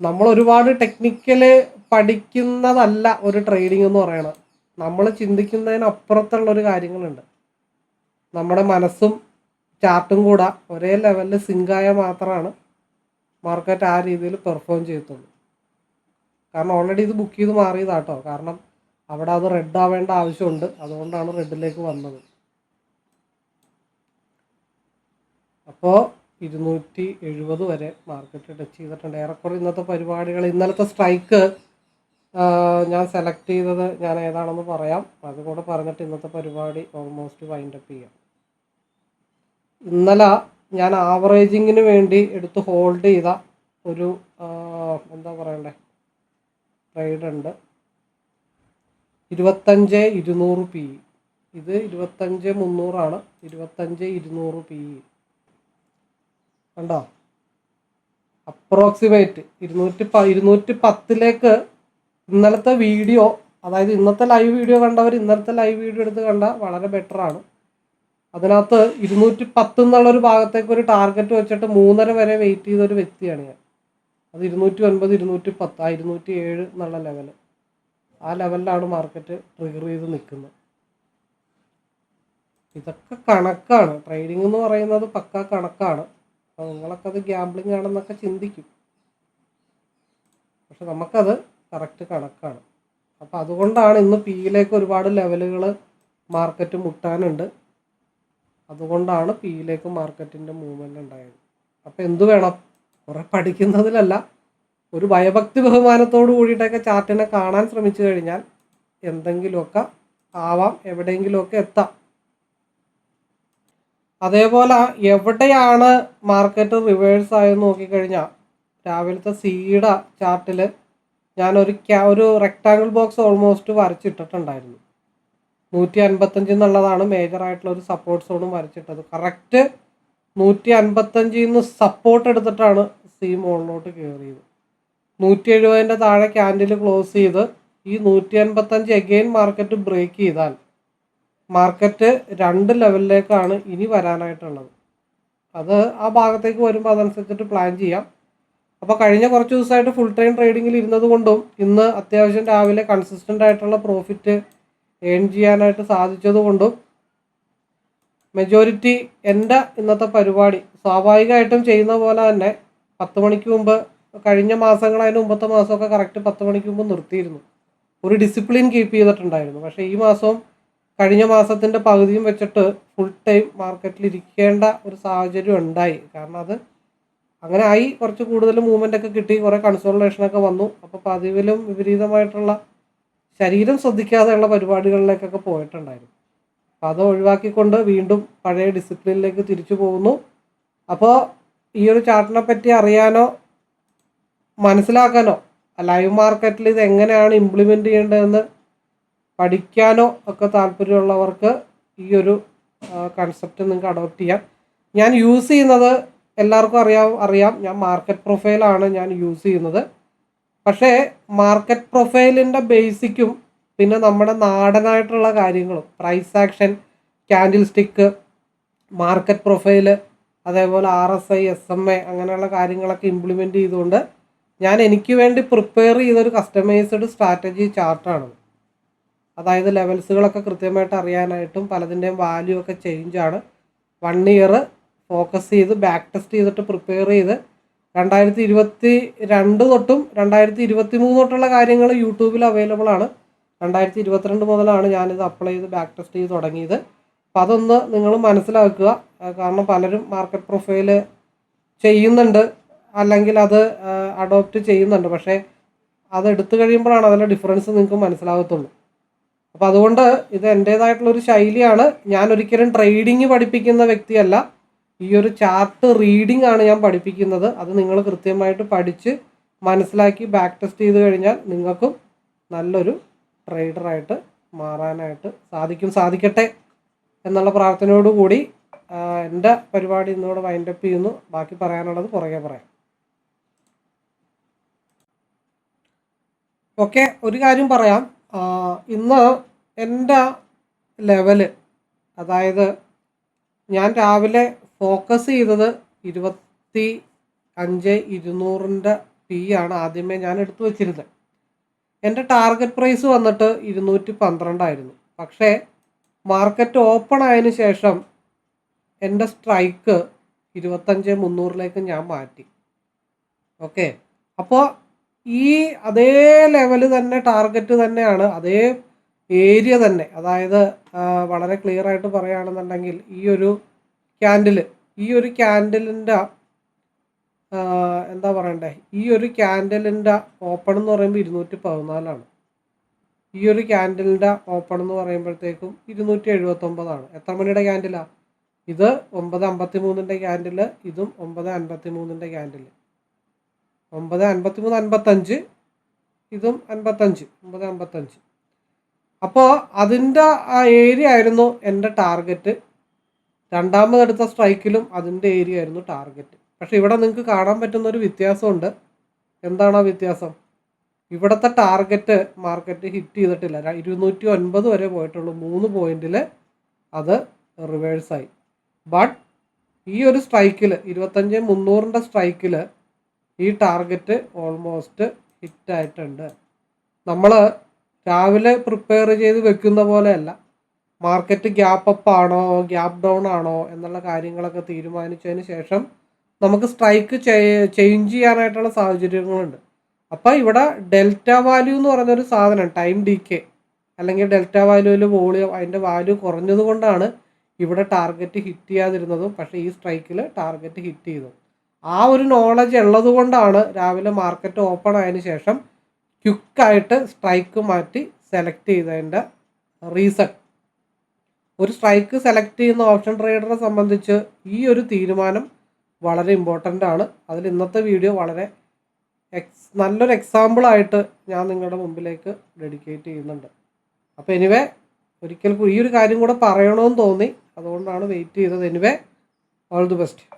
നമ്മൾ ഒരുപാട് ടെക്നിക്കൽ പഠിക്കുന്നതല്ല ഒരു ട്രേഡിംഗ് എന്ന് പറയണത് നമ്മൾ ചിന്തിക്കുന്നതിനപ്പുറത്തുള്ള ഒരു കാര്യങ്ങളുണ്ട്. നമ്മുടെ മനസ്സും ചാർട്ടും കൂടെ ഒരേ ലെവലിൽ സിങ്കായ മാത്രമാണ് മാർക്കറ്റ് ആ രീതിയിൽ പെർഫോം ചെയ്യത്തുള്ളൂ. കാരണം ഓൾറെഡി ഇത് ബുക്ക് ചെയ്ത് മാറിയതാട്ടോ. കാരണം അവിടെ അത് റെഡ് ആവേണ്ട ആവശ്യമുണ്ട്. അതുകൊണ്ടാണ് റെഡിലേക്ക് വന്നത്. അപ്പോൾ ഇരുന്നൂറ്റി എഴുപത് വരെ മാർക്കറ്റ് ടച്ച് ചെയ്തിട്ടുണ്ട്. ഏറെക്കുറെ ഇന്നത്തെ പരിപാടികൾ ഇന്നലത്തെ സ്ട്രൈക്ക് ഞാൻ സെലക്ട് ചെയ്തത് ഞാൻ ഏതാണെന്ന് പറയാം. അതുകൂടെ പറഞ്ഞിട്ട് ഇന്നത്തെ പരിപാടി ഓൾമോസ്റ്റ് വൈൻഡപ്പ് ചെയ്യാം. ഇന്നലെ ഞാൻ ആവറേജിങ്ങിന് വേണ്ടി എടുത്ത് ഹോൾഡ് ചെയ്ത ഒരു എന്താ പറയണ്ടേ? ട്രേഡ് ഉണ്ട്. ഇരുപത്തഞ്ച് ഇരുന്നൂറ് പി. ഇ ഇത് ഇരുപത്തഞ്ച് മുന്നൂറാണ്. ഇരുപത്തഞ്ച് ഇരുന്നൂറ് പി. ഇ കണ്ടോ? അപ്രോക്സിമേറ്റ് ഇരുന്നൂറ്റി പ ഇരുന്നൂറ്റി പത്തിലേക്ക് ഇന്നലത്തെ വീഡിയോ അതായത് ഇന്നത്തെ ലൈവ് വീഡിയോ കണ്ടവർ ഇന്നലത്തെ ലൈവ് വീഡിയോ എടുത്ത് കണ്ട വളരെ ബെറ്ററാണ്. അതിനകത്ത് ഇരുന്നൂറ്റി പത്ത് എന്നുള്ളൊരു ഭാഗത്തേക്ക് ഒരു ടാർഗറ്റ് വെച്ചിട്ട് മൂന്നര വരെ വെയിറ്റ് ചെയ്ത ഒരു വ്യക്തിയാണ് ഞാൻ. അത് ഇരുന്നൂറ്റി ഒൻപത് ഇരുന്നൂറ്റി പത്ത് ആ ഇരുന്നൂറ്റി ഏഴ് എന്നുള്ള ലെവൽ ആ ലെവലിലാണ് മാർക്കറ്റ് ട്രിഗർ ചെയ്ത് നിൽക്കുന്നത്. ഇതൊക്കെ കണക്കാണ്. ട്രേഡിംഗ് എന്ന് പറയുന്നത് പക്ക കണക്കാണ്. അപ്പോൾ നിങ്ങളൊക്കെ അത് ഗ്യാംബ്ലിംഗ് ആണെന്നൊക്കെ ചിന്തിക്കും. പക്ഷെ നമുക്കത് കറക്റ്റ് കണക്കാണ്. അപ്പോൾ അതുകൊണ്ടാണ് ഇന്ന് പിയിലേക്ക് ഒരുപാട് ലെവലുകൾ മാർക്കറ്റ് മുട്ടാനുണ്ട്. അതുകൊണ്ടാണ് പിയിലേക്ക് മാർക്കറ്റിന്റെ മൂവ്മെന്റ് ഉണ്ടായത്. അപ്പോൾ എന്തു വേണം? കുറേ പഠിക്കുന്നതിലല്ല ഒരു ഭയഭക്തി ബഹുമാനത്തോട് കൂടിയിട്ടൊക്കെ ചാർട്ടിനെ കാണാൻ ശ്രമിച്ചു കഴിഞ്ഞാൽ എന്തെങ്കിലുമൊക്കെ ആവാം എവിടെയെങ്കിലുമൊക്കെ എത്താം. അതേപോലെ എവിടെയാണ് മാർക്കറ്റ് റിവേഴ്സ് ആയെന്ന് നോക്കിക്കഴിഞ്ഞാൽ രാവിലത്തെ സീഡ ചാർട്ടിൽ ഞാനൊരു ക്യാ ഒരു റെക്ടാങ്കിൾ ബോക്സ് ഓൾമോസ്റ്റ് വരച്ചിട്ടിട്ടുണ്ടായിരുന്നു. നൂറ്റി അൻപത്തഞ്ച് എന്നുള്ളതാണ് മേജറായിട്ടുള്ള ഒരു സപ്പോർട്ട് സോണും വരച്ചിട്ടത്. കറക്റ്റ് നൂറ്റി അൻപത്തഞ്ചിൽ നിന്ന് സപ്പോർട്ട് എടുത്തിട്ടാണ് സി മോളിലോട്ട് കയറിയത് നൂറ്റി എഴുപതിന്റെ താഴെ ക്യാൻഡിൽ ക്ലോസ് ചെയ്ത് ഈ നൂറ്റി അൻപത്തഞ്ച് എഗെയിൻ മാർക്കറ്റ് ബ്രേക്ക് ചെയ്താൽ മാർക്കറ്റ് രണ്ട് ലെവലിലേക്കാണ് ഇനി വരാനായിട്ടുള്ളത്. അത് ആ ഭാഗത്തേക്ക് വരുമ്പോൾ അതനുസരിച്ചിട്ട് പ്ലാൻ ചെയ്യാം. അപ്പോൾ കഴിഞ്ഞ കുറച്ച് ദിവസമായിട്ട് ഫുൾ ടൈം ട്രേഡിങ്ങിൽ ഇരുന്നത് കൊണ്ടും ഇന്ന് അത്യാവശ്യം രാവിലെ കൺസിസ്റ്റന്റ് ആയിട്ടുള്ള പ്രോഫിറ്റ് ഏൺ ചെയ്യാനായിട്ട് സാധിച്ചത് കൊണ്ടും മെജോറിറ്റി എന്റെ ഇന്നത്തെ പരിപാടി സ്വാഭാവികമായിട്ടും ചെയ്യുന്ന പോലെ തന്നെ പത്ത് മണിക്ക് മുമ്പ് കഴിഞ്ഞ മാസങ്ങൾ അതിന് മുമ്പത്തെ മാസമൊക്കെ കറക്റ്റ് പത്ത് മണിക്ക് മുമ്പ് നിർത്തിയിരുന്നു. ഒരു ഡിസിപ്ലിൻ കീപ്പ് ചെയ്തിട്ടുണ്ടായിരുന്നു. പക്ഷേ ഈ മാസവും കഴിഞ്ഞ മാസത്തിന്റെ പകുതിയും വെച്ചിട്ട് ഫുൾ ടൈം മാർക്കറ്റിൽ ഇരിക്കേണ്ട ഒരു സാഹചര്യം ഉണ്ടായി. കാരണം അത് അങ്ങനെ ആയി കുറച്ച് കൂടുതൽ മൂവ്മെന്റ് ഒക്കെ കിട്ടി കുറേ കൺസോൾട്ടേഷനൊക്കെ വന്നു. അപ്പോൾ പതിവിലും വിപരീതമായിട്ടുള്ള ശരീരം ശ്രദ്ധിക്കാതെയുള്ള പരിപാടികളിലേക്കൊക്കെ പോയിട്ടുണ്ടായിരുന്നു. അപ്പോൾ അത് ഒഴിവാക്കിക്കൊണ്ട് വീണ്ടും പഴയ ഡിസിപ്ലിനിലേക്ക് തിരിച്ചു പോകുന്നു. അപ്പോൾ ഈ ഒരു ചാർട്ടിനെ പറ്റി അറിയാനോ മനസ്സിലാക്കാനോ? ലൈവ് മാർക്കറ്റിൽ ഇത് എങ്ങനെയാണ് ഇംപ്ലിമെന്റ് ചെയ്യേണ്ടതെന്ന് പഠിക്കാനോ ഒക്കെ താല്പര്യമുള്ളവർക്ക് ഈ ഒരു കൺസെപ്റ്റ് നിങ്ങൾക്ക് അഡോപ്റ്റ് ചെയ്യാം. ഞാൻ യൂസ് ചെയ്യുന്നത് എല്ലാവർക്കും അറിയാം അറിയാം. ഞാൻ മാർക്കറ്റ് പ്രൊഫൈലാണ് ഞാൻ യൂസ് ചെയ്യുന്നത്. പക്ഷേ മാർക്കറ്റ് പ്രൊഫൈലിന്റെ ബേസിക്കും പിന്നെ നമ്മുടെ നാടനായിട്ടുള്ള കാര്യങ്ങളും price action candle stick market profile അതേപോലെ R S I S M A അങ്ങനെയുള്ള കാര്യങ്ങളൊക്കെ ഇംപ്ലിമെന്റ് ചെയ്തുകൊണ്ട് ഞാൻ എനിക്ക് വേണ്ടി പ്രിപ്പയർ ചെയ്തൊരു കസ്റ്റമൈസ്ഡ് സ്ട്രാറ്റജി ചാർട്ടാണ് അതായത് ലെവൽസുകളൊക്കെ കൃത്യമായിട്ട് അറിയാനായിട്ടും പലതിന്റെയും വാല്യൂ ഒക്കെ ചേഞ്ചാണ് വൺ ഇയർ ഫോക്കസ് ചെയ്ത് ബാക്ക് ടെസ്റ്റ് ചെയ്തിട്ട് പ്രിപ്പയർ ചെയ്ത് രണ്ടായിരത്തി ഇരുപത്തി രണ്ട് തൊട്ടും രണ്ടായിരത്തി ഇരുപത്തി മൂന്ന് തൊട്ടുള്ള കാര്യങ്ങൾ യൂട്യൂബിൽ അവൈലബിൾ ആണ്. രണ്ടായിരത്തി ഇരുപത്തിരണ്ട് മുതലാണ് ഞാനിത് അപ്ലൈ ചെയ്ത് ബാക്ക് ടെസ്റ്റ് ചെയ്ത് തുടങ്ങിയത്. അപ്പോൾ അതൊന്ന് നിങ്ങൾ മനസ്സിലാക്കുക. കാരണം പലരും മാർക്കറ്റ് പ്രൊഫൈൽ ചെയ്യുന്നുണ്ട്. അല്ലെങ്കിൽ അത് അഡോപ്റ്റ് ചെയ്യുന്നുണ്ട്. പക്ഷേ അത് എടുത്തു കഴിയുമ്പോഴാണ് അതിലെ ഡിഫറൻസ് നിങ്ങൾക്ക് മനസ്സിലാകത്തുള്ളൂ. അപ്പോൾ അതുകൊണ്ട് ഇത് എന്റേതായിട്ടുള്ളൊരു ശൈലിയാണ്. ഞാൻ ഒരിക്കലും ട്രേഡിങ് പഠിപ്പിക്കുന്ന വ്യക്തിയല്ല. ഈ ഒരു ചാർട്ട് റീഡിംഗ് ആണ് ഞാൻ പഠിപ്പിക്കുന്നത്. അത് നിങ്ങൾ കൃത്യമായിട്ട് പഠിച്ച് മനസ്സിലാക്കി ബാക്ക് ടെസ്റ്റ് ചെയ്ത് കഴിഞ്ഞാൽ നിങ്ങൾക്കും നല്ലൊരു ട്രേഡറായിട്ട് മാറാനായിട്ട് സാധിക്കും സാധിക്കട്ടെ എന്നുള്ള പ്രാർത്ഥനയോടുകൂടി എന്റെ പരിപാടി ഇന്നോട് വൈൻഡപ്പ് ചെയ്യുന്നു. ബാക്കി പറയാനുള്ളത് പുറകെ പറയാം. ഓക്കെ ഒരു കാര്യം പറയാം. ഇന്ന് എന്റെ ലെവൽ അതായത് ഞാൻ രാവിലെ ഫോക്കസ് ചെയ്തത് ഇരുപത്തി അഞ്ച് ഇരുന്നൂറിന്റെ പി ആണ് ആദ്യമേ ഞാൻ എടുത്തു വച്ചിരുന്നത്. എന്റെ ടാർഗറ്റ് പ്രൈസ് വന്നിട്ട് ഇരുന്നൂറ്റി പന്ത്രണ്ടായിരുന്നു. പക്ഷേ മാർക്കറ്റ് ഓപ്പൺ ആയതിന് ശേഷം എന്റെ സ്ട്രൈക്ക് ഇരുപത്തഞ്ച് മുന്നൂറിലേക്ക് ഞാൻ മാറ്റി. ഓക്കെ അപ്പോൾ ഈ അതേ ലെവൽ തന്നെ ടാർഗറ്റ് തന്നെയാണ് അതേ ഏരിയ തന്നെ. അതായത് വളരെ ക്ലിയർ ആയിട്ട് പറയുകയാണെന്നുണ്ടെങ്കിൽ ഈ ഒരു ക്യാൻഡിൽ ഈ ഒരു ക്യാൻഡിലിന്റെ എന്താ പറയണ്ടേ? ഈ ഒരു ക്യാൻഡിലിന്റെ ഓപ്പൺ എന്ന് പറയുമ്പോൾ ഇരുന്നൂറ്റി പതിനാലാണ് ഈ ഒരു ക്യാൻഡിലിന്റെ ഓപ്പൺ എന്ന് പറയുമ്പോഴത്തേക്കും ഇരുന്നൂറ്റി എഴുപത്തൊമ്പതാണ് എത്ര മണിയുടെ ക്യാൻഡിലാണ് ഇത് ഒമ്പത് അമ്പത്തി മൂന്നിന്റെ ക്യാൻഡിൽ ഇതും ഒമ്പത് അൻപത്തി മൂന്നിന്റെ ക്യാൻഡിൽ ഒമ്പത് അൻപത്തി മൂന്ന് അൻപത്തഞ്ച് ഇതും അൻപത്തഞ്ച് ഒമ്പത് അൻപത്തഞ്ച്. അപ്പോൾ അതിന്റെ ആ ഏരിയ ആയിരുന്നു എന്റെ ടാർഗറ്റ്. രണ്ടാമതെടുത്ത സ്ട്രൈക്കിലും അതിന്റെ ഏരിയ ആയിരുന്നു ടാർഗറ്റ്. പക്ഷെ ഇവിടെ നിങ്ങൾക്ക് കാണാൻ പറ്റുന്ന ഒരു വ്യത്യാസമുണ്ട്. എന്താണ് ആ വ്യത്യാസം? ഇവിടുത്തെ ടാർഗറ്റ് മാർക്കറ്റ് ഹിറ്റ് ചെയ്തിട്ടില്ല. ഇരുന്നൂറ്റി ഒൻപത് വരെ പോയിട്ടുള്ളൂ. മൂന്ന് പോയിന്റിൽ അത് റിവേഴ്സായി. ബട്ട് ഈ ഒരു സ്ട്രൈക്കിൽ ഇരുപത്തഞ്ച് മുന്നൂറിന്റെ സ്ട്രൈക്കിൽ ഈ ടാർഗറ്റ് ഓൾമോസ്റ്റ് ഹിറ്റ് ആയിട്ടുണ്ട് നമ്മൾ രാവിലെ പ്രിപ്പയർ ചെയ്ത് വെക്കുന്ന പോലെയല്ല. മാർക്കറ്റ് ഗ്യാപ്പ് അപ്പ് ആണോ ഗ്യാപ്പ് ഡൗൺ ആണോ എന്നുള്ള കാര്യങ്ങളൊക്കെ തീരുമാനിച്ചതിന് ശേഷം നമുക്ക് സ്ട്രൈക്ക് ചേഞ്ച് ചെയ്യാനായിട്ടുള്ള സാഹചര്യങ്ങളുണ്ട്. അപ്പോൾ ഇവിടെ ഡെൽറ്റ വാല്യൂ എന്ന് പറഞ്ഞൊരു സാധനം ടൈം ഡി കെ അല്ലെങ്കിൽ ഡെൽറ്റ വാല്യൂവിൽ വോളിയം അതിന്റെ വാല്യൂ കുറഞ്ഞതുകൊണ്ടാണ് ഇവിടെ ടാർഗറ്റ് ഹിറ്റ് ചെയ്യാതിരുന്നതും പക്ഷേ ഈ സ്ട്രൈക്കിൽ ടാർഗറ്റ് ഹിറ്റ് ചെയ്തു. ആ ഒരു നോളജ് ഉള്ളത് കൊണ്ടാണ് രാവിലെ മാർക്കറ്റ് ഓപ്പൺ ആയതിനു ശേഷം ക്വിക്കായിട്ട് സ്ട്രൈക്ക് മാറ്റി സെലക്ട് ചെയ്തതിന്റെ റീസൺ ഒരു സ്ട്രൈക്ക് സെലക്ട് ചെയ്യുന്ന ഓപ്ഷൻ ട്രേഡറെ സംബന്ധിച്ച് ഈ ഒരു തീരുമാനം വളരെ ഇമ്പോർട്ടന്റ് ആണ്. അതിൽ ഇന്നത്തെ വീഡിയോ വളരെ എക്സ് നല്ലൊരു എക്സാമ്പിളായിട്ട് ഞാൻ നിങ്ങളുടെ മുമ്പിലേക്ക് ഡെഡിക്കേറ്റ് ചെയ്യുന്നുണ്ട്. അപ്പോൾ എനിവേ ഒരിക്കൽ ഈ ഒരു കാര്യം കൂടെ പറയണമെന്ന് തോന്നി. അതുകൊണ്ടാണ് വെയിറ്റ് ചെയ്തത്. Anyway all the best